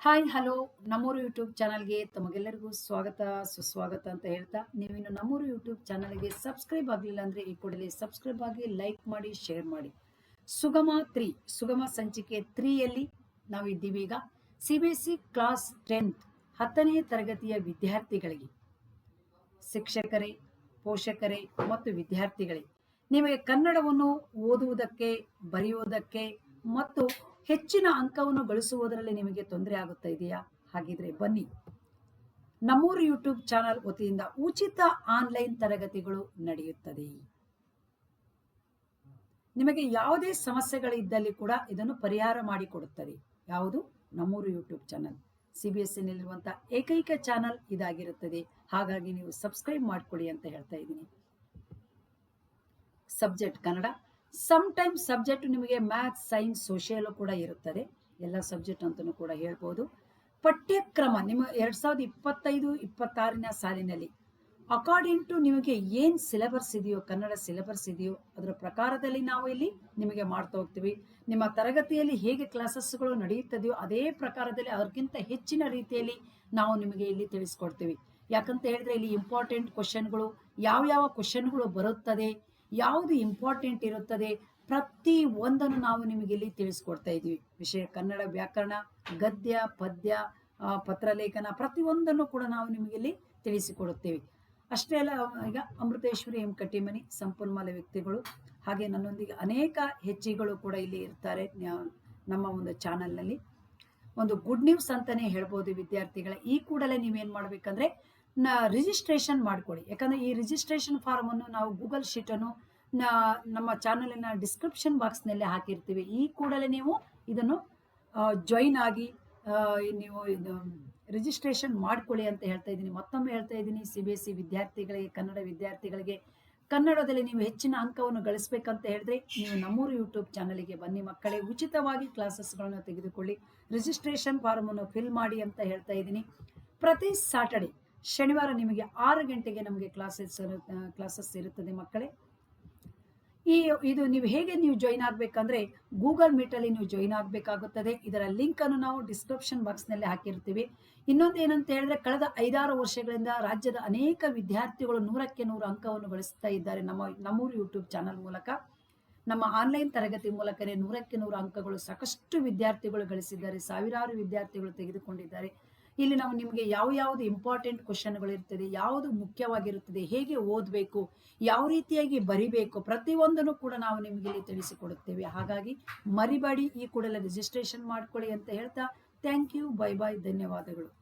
Hi hello ನಮ್ಮೂರು YouTube ಚಾನಲ್ಗೆ ತಮಗೆಲ್ಲರಿಗೂ ಸ್ವಾಗತ, ಸುಸ್ವಾಗತ ಅಂತ ಹೇಳ್ತಾ ನೀವಿನ್ನು ನಮ್ಮೂರು ಯೂಟ್ಯೂಬ್ ಚಾನಲ್ಗೆ ಸಬ್ಸ್ಕ್ರೈಬ್ ಆಗಲಿಲ್ಲ ಅಂದರೆ ಈ ಕೂಡಲೇ ಸಬ್ಸ್ಕ್ರೈಬ್ ಆಗಿ ಲೈಕ್ ಮಾಡಿ ಶೇರ್ ಮಾಡಿ. ಸುಗಮ ತ್ರೀ, ಸುಗಮ ಸಂಚಿಕೆ ತ್ರೀಯಲ್ಲಿ ನಾವಿದ್ದೀವಿ ಈಗ. C B S C class tenth ಹತ್ತನೇ ತರಗತಿಯ ವಿದ್ಯಾರ್ಥಿಗಳಿಗೆ, ಶಿಕ್ಷಕರೇ, ಪೋಷಕರೇ ಮತ್ತು ವಿದ್ಯಾರ್ಥಿಗಳೇ, ನಿಮಗೆ ಕನ್ನಡವನ್ನು ಓದುವುದಕ್ಕೆ, ಬರೆಯುವುದಕ್ಕೆ ಮತ್ತು ಹೆಚ್ಚಿನ ಅಂಕವನ್ನು ಗಳಿಸುವುದರಲ್ಲಿ ನಿಮಗೆ ತೊಂದರೆ ಆಗುತ್ತಾ ಇದೆಯಾ? ಹಾಗಿದ್ರೆ ಬನ್ನಿ. ನಮ್ಮೂರು ಯೂಟ್ಯೂಬ್ ಚಾನಲ್ ವತಿಯಿಂದ ಉಚಿತ ಆನ್ಲೈನ್ ತರಗತಿಗಳು ನಡೆಯುತ್ತದೆ. ನಿಮಗೆ ಯಾವುದೇ ಸಮಸ್ಯೆಗಳಿದ್ದಲ್ಲಿ ಕೂಡ ಇದನ್ನು ಪರಿಹಾರ ಮಾಡಿಕೊಡುತ್ತದೆ. ಯಾವುದು? ನಮ್ಮೂರು YouTube channel. C B S ಸಿನಲ್ಲಿರುವಂತಹ ಏಕೈಕ ಚಾನಲ್ ಇದಾಗಿರುತ್ತದೆ. ಹಾಗಾಗಿ ನೀವು ಸಬ್ಸ್ಕ್ರೈಬ್ ಮಾಡಿಕೊಡಿ ಅಂತ ಹೇಳ್ತಾ ಇದ್ದೀನಿ. Subject Kannada some time subject ನಿಮಗೆ ಮ್ಯಾಥ್ಸ್ ಸೈನ್ಸ್ ಸೋಷಿಯಲ್ ಕೂಡ ಇರುತ್ತದೆ. ಎಲ್ಲ ಸಬ್ಜೆಕ್ಟ್ ಅಂತಲೂ ಕೂಡ ಹೇಳ್ಬೋದು. ಪಠ್ಯಕ್ರಮ ನಿಮ್ಮ ಎರಡು ಸಾವಿರದ ಇಪ್ಪತ್ತೈದು, ಇಪ್ಪತ್ತಾರನ ಸಾಲಿನಲ್ಲಿ ಅಕಾರ್ಡಿಂಗ್ ಟು ನಿಮಗೆ ಏನು ಸಿಲೆಬಸ್ ಇದೆಯೋ, ಕನ್ನಡ ಸಿಲೆಬಸ್ ಇದೆಯೋ, ಅದರ ಪ್ರಕಾರದಲ್ಲಿ ನಾವು ಇಲ್ಲಿ ನಿಮಗೆ ಮಾಡ್ತಾ ಹೋಗ್ತೀವಿ. ನಿಮ್ಮ ತರಗತಿಯಲ್ಲಿ ಹೇಗೆ ಕ್ಲಾಸಸ್ಗಳು ನಡೆಯುತ್ತದೆಯೋ, ಅದೇ ಪ್ರಕಾರದಲ್ಲಿ ಅದಕ್ಕಿಂತ ಹೆಚ್ಚಿನ ರೀತಿಯಲ್ಲಿ ನಾವು ನಿಮಗೆ ಇಲ್ಲಿ ತಿಳಿಸ್ಕೊಡ್ತೀವಿ. ಯಾಕಂತ ಹೇಳಿದ್ರೆ ಇಲ್ಲಿ ಇಂಪಾರ್ಟೆಂಟ್ ಕ್ವಶನ್ಗಳು ಯಾವ ಯಾವ ಕ್ವಶನ್ಗಳು ಬರುತ್ತದೆ ಯಾವುದು ಇಂಪಾರ್ಟೆಂಟ್ ಇರುತ್ತದೆ? ಪ್ರತಿ ಒಂದನ್ನು ನಾವು ನಿಮಗೆ ಇಲ್ಲಿ ತಿಳಿಸ್ಕೊಡ್ತಾ ಇದ್ದೀವಿ. ವಿಷಯ ಕನ್ನಡ ವ್ಯಾಕರಣ, ಗದ್ಯ, ಪದ್ಯ ಪತ್ರಲೇಖನ ಪ್ರತಿಯೊಂದನ್ನು ಕೂಡ ನಾವು ನಿಮಗೆ ಇಲ್ಲಿ ತಿಳಿಸಿಕೊಡುತ್ತೇವೆ. ಅಷ್ಟೇ ಅಲ್ಲ, ಈಗ ಅಮೃತೇಶ್ವರಿ ಎಂ ಕಟ್ಟಿಮನಿ ಸಂಪನ್ಮೂಲ ವ್ಯಕ್ತಿಗಳು ಹಾಗೆ ನನ್ನೊಂದಿಗೆ ಅನೇಕ ಹೆಚ್ಚಿಗಳು ಕೂಡ ಇಲ್ಲಿ ಇರ್ತಾರೆ ನಮ್ಮ ಒಂದು ಚಾನಲ್ನಲ್ಲಿ ಒಂದು ಗುಡ್ ನ್ಯೂಸ್ ಅಂತಾನೆ ಹೇಳ್ಬೋದು ವಿದ್ಯಾರ್ಥಿಗಳ. ಈ ಕೂಡಲೇ ನೀವೇನು ಮಾಡ್ಬೇಕಂದ್ರೆ ನ ರಿಜಿಸ್ಟ್ರೇಷನ್ ಮಾಡ್ಕೊಳ್ಳಿ ಯಾಕಂದರೆ ಈ ರಿಜಿಸ್ಟ್ರೇಷನ್ ಫಾರ್ಮನ್ನು ನಾವು ಗೂಗಲ್ ಶೀಟನ್ನು ನಮ್ಮ ಚಾನಲಿನ ಡಿಸ್ಕ್ರಿಪ್ಷನ್ ಬಾಕ್ಸ್ನಲ್ಲೇ ಹಾಕಿರ್ತೀವಿ. ಈ ಕೂಡಲೇ ನೀವು ಇದನ್ನು ಜಾಯಿನ್ ಆಗಿ ನೀವು ಇದು ರಿಜಿಸ್ಟ್ರೇಷನ್ ಮಾಡ್ಕೊಳ್ಳಿ ಅಂತ ಹೇಳ್ತಾ ಇದ್ದೀನಿ. ಮತ್ತೊಮ್ಮೆ ಹೇಳ್ತಾ ಇದ್ದೀನಿ ಸಿ ಬಿ ಎಸ್ ಸಿ ವಿದ್ಯಾರ್ಥಿಗಳಿಗೆ, ಕನ್ನಡ ವಿದ್ಯಾರ್ಥಿಗಳಿಗೆ, ಕನ್ನಡದಲ್ಲಿ ನೀವು ಹೆಚ್ಚಿನ ಅಂಕವನ್ನು ಗಳಿಸ್ಬೇಕಂತ ಹೇಳಿದ್ರೆ ನೀವು ನಮ್ಮೂರು ಯೂಟ್ಯೂಬ್ ಚಾನಲಿಗೆ ಬನ್ನಿ. ಮಕ್ಕಳೇ, ಉಚಿತವಾಗಿ ಕ್ಲಾಸಸ್ಗಳನ್ನು ತೆಗೆದುಕೊಳ್ಳಿ. ರಿಜಿಸ್ಟ್ರೇಷನ್ ಫಾರ್ಮನ್ನು ಫಿಲ್ ಮಾಡಿ ಅಂತ ಹೇಳ್ತಾ ಇದ್ದೀನಿ. ಪ್ರತಿ ಸಾಟರ್ಡೆ ಶನಿವಾರ ನಿಮಗೆ ಆರು ಗಂಟೆಗೆ ನಮಗೆ ಕ್ಲಾಸಸ್ ಕ್ಲಾಸಸ್ ಇರುತ್ತದೆ ಮಕ್ಕಳೇ. ಈ, ಇದು ನೀವು ಹೇಗೆ ನೀವು ಜಾಯಿನ್ ಆಗಬೇಕಂದ್ರೆ ಗೂಗಲ್ ಮೀಟಲ್ಲಿ ನೀವು ಜಾಯಿನ್ ಆಗಬೇಕಾಗುತ್ತದೆ. ಇದರ ಲಿಂಕ್ ಅನ್ನು ನಾವು ಡಿಸ್ಕ್ರಿಪ್ಷನ್ ಬಾಕ್ಸ್ನಲ್ಲಿ ಹಾಕಿರ್ತೀವಿ. ಇನ್ನೊಂದು ಏನಂತ ಹೇಳಿದ್ರೆ ಕಳೆದ ಐದಾರು ವರ್ಷಗಳಿಂದ ರಾಜ್ಯದ ಅನೇಕ ವಿದ್ಯಾರ್ಥಿಗಳು ನೂರಕ್ಕೆ ನೂರು ಅಂಕವನ್ನು ಗಳಿಸ್ತಾ ಇದ್ದಾರೆ ನಮ್ಮ, ನಮ್ಮೂರು ಯೂಟ್ಯೂಬ್ ಚಾನಲ್ ಮೂಲಕ. ನಮ್ಮ ಆನ್ಲೈನ್ ತರಗತಿ ಮೂಲಕನೇ ನೂರಕ್ಕೆ ನೂರು ಅಂಕಗಳು ಸಾಕಷ್ಟು ವಿದ್ಯಾರ್ಥಿಗಳು ಗಳಿಸಿದ್ದಾರೆ. ಸಾವಿರಾರು ವಿದ್ಯಾರ್ಥಿಗಳು ತೆಗೆದುಕೊಂಡಿದ್ದಾರೆ. ಇಲ್ಲಿ ನಾವು ನಿಮಗೆ ಯಾವ ಯಾವುದು ಇಂಪಾರ್ಟೆಂಟ್ ಕ್ವಶನ್ಗಳು ಇರ್ತದೆ, ಯಾವುದು ಮುಖ್ಯವಾಗಿರುತ್ತದೆ, ಹೇಗೆ ಓದಬೇಕು, ಯಾವ ರೀತಿಯಾಗಿ ಬರಿಬೇಕು ಪ್ರತಿಯೊಂದನ್ನು ಕೂಡ ನಾವು ನಿಮಗೆ ಇಲ್ಲಿ ತಿಳಿಸಿಕೊಡುತ್ತೇವೆ. ಹಾಗಾಗಿ ಮರಿಬೇಡಿ, ಈ ಕೂಡಲೇ ರಿಜಿಸ್ಟ್ರೇಷನ್ ಮಾಡ್ಕೊಳ್ಳಿ ಅಂತ ಹೇಳ್ತಾ ಥ್ಯಾಂಕ್ ಯು ಬೈ ಬಾಯ್ ಧನ್ಯವಾದಗಳು.